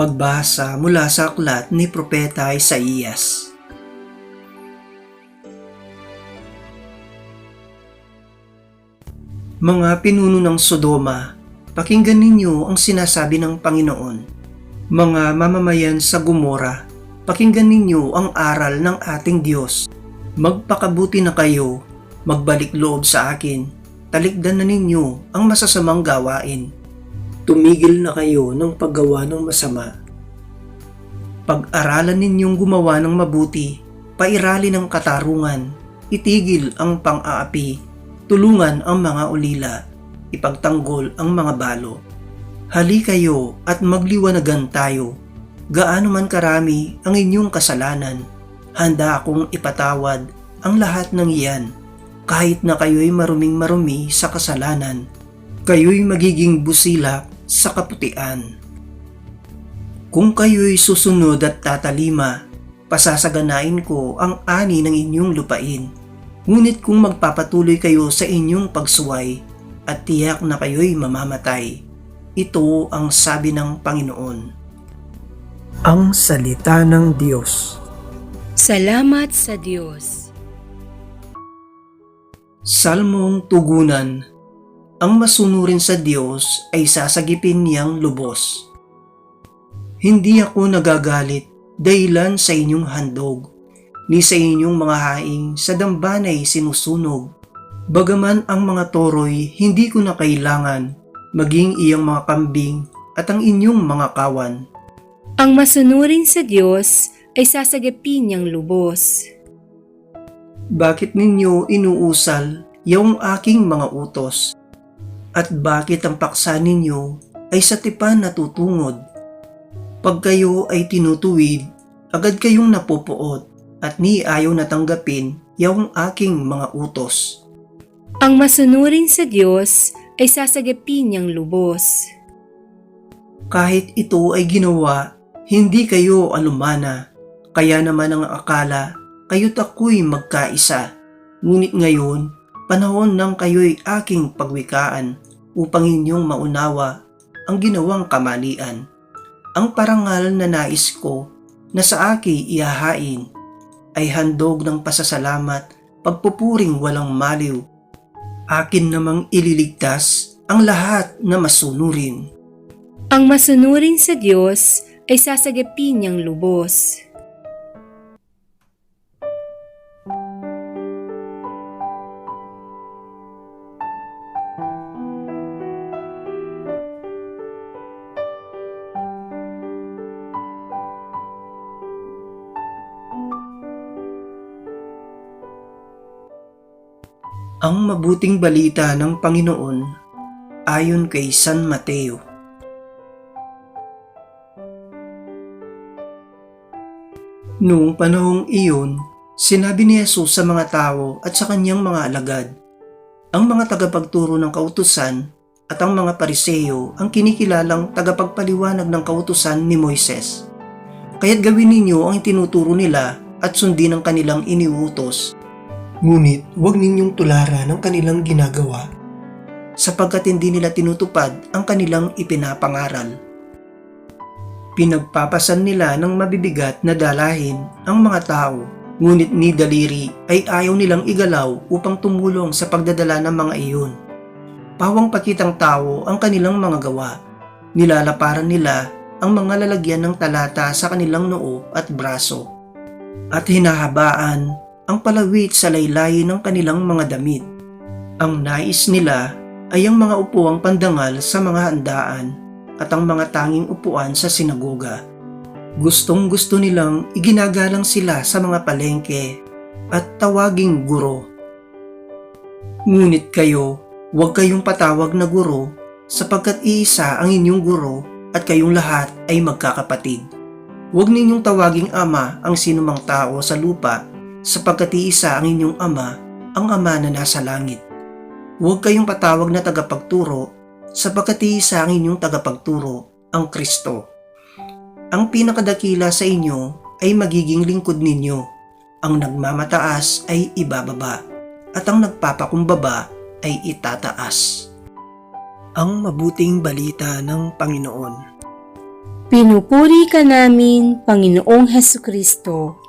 Pagbasa mula sa aklat ni Propeta Isaías. Mga pinuno ng Sodoma, pakinggan ninyo ang sinasabi ng Panginoon. Mga mamamayan sa Gomora, pakinggan ninyo ang aral ng ating Diyos. Magpakabuti na kayo, magbalik loob sa akin, talikdan na ninyo ang masasamang gawain. Tumigil na kayo ng paggawa ng masama. Pag-aralan ninyong gumawa ng mabuti, pairali ng katarungan, itigil ang pang-aapi, tulungan ang mga ulila, ipagtanggol ang mga balo. Hali kayo at magliwanagan tayo. Gaano man karami ang inyong kasalanan, handa akong ipatawad ang lahat ng iyan. Kahit na kayo'y maruming marumi sa kasalanan, kayo'y magiging busilak sa kaputian. Kung kayo'y susunod at tatalima, pasasaganain ko ang ani ng inyong lupain. Ngunit kung magpapatuloy kayo sa inyong pagsuway at tiyak na kayo'y mamamatay, ito ang sabi ng Panginoon. Ang Salita ng Diyos Salamat sa Diyos. Salmong Tugunan Ang masunurin sa Diyos ay sasagipin niyang lubos. Hindi ako nagagalit dahilan sa inyong handog, ni sa inyong mga haing sa dambanay sinusunog. Bagaman ang mga toroy hindi ko na kailangan, maging iyang mga kambing at ang inyong mga kawan. Ang masunurin sa Diyos ay sasagipin niyang lubos. Bakit ninyo inuusal yung aking mga utos? At bakit ang paksa ninyo ay sa tipan natutungod? Pag kayo ay tinutuwid, agad kayong napupuot at ni ayaw natanggapin yung aking mga utos. Ang masunurin sa Diyos ay sasagipin niyang lubos. Kahit ito ay ginawa, hindi kayo alumana. Kaya naman ang akala, kayo't ako'y magkaisa. Ngunit ngayon, panahon ng kayo'y aking pagwikaan upang inyong maunawa ang ginawang kamalian. Ang parangal na nais ko na sa aki ihahain ay handog ng pasasalamat, pagpupuring walang maliw. Akin namang ililigtas ang lahat na masunurin. Ang masunurin sa Diyos ay sasagipin niyang lubos. Ang mabuting balita ng Panginoon ayon kay San Mateo. Noong panahong iyon, sinabi ni Jesus sa mga tao at sa kanyang mga alagad, ang mga tagapagturo ng kautusan at ang mga pariseyo ang kinikilalang tagapagpaliwanag ng kautusan ni Moises. Kaya't gawin ninyo ang tinuturo nila at sundin ang kanilang iniutos Ngunit huwag ninyong tularan ang kanilang ginagawa sapagkat hindi nila tinutupad ang kanilang ipinapangaral. Pinagpapasan nila ng mabibigat na dalahin ang mga tao, ngunit ni daliri ay ayaw nilang igalaw upang tumulong sa pagdadala ng mga iyon. Pawang pakitang tao ang kanilang mga gawa. Nilalaparan nila ang mga lalagyan ng talata sa kanilang noo at braso. At hinahabaan ang palawit sa laylayin ng kanilang mga damit. Ang nais nila ay ang mga upuang pandangal sa mga handaan at ang mga tanging upuan sa sinagoga. Gustong gusto nilang iginagalang sila sa mga palengke at tawaging guro. Ngunit kayo, huwag kayong patawag na guro sapagkat iisa ang inyong guro at kayong lahat ay magkakapatid. Huwag ninyong tawaging ama ang sinumang tao sa lupa sapagkat iisa ang inyong ama, ang ama na nasa langit. Huwag kayong patawag na tagapagturo, sapagkat iisa ang inyong tagapagturo, ang Kristo. Ang pinakadakila sa inyo ay magiging lingkod ninyo. Ang nagmamataas ay ibababa, at ang nagpapakumbaba ay itataas. Ang mabuting balita ng Panginoon. Pinupuri ka namin, Panginoong Heso Kristo.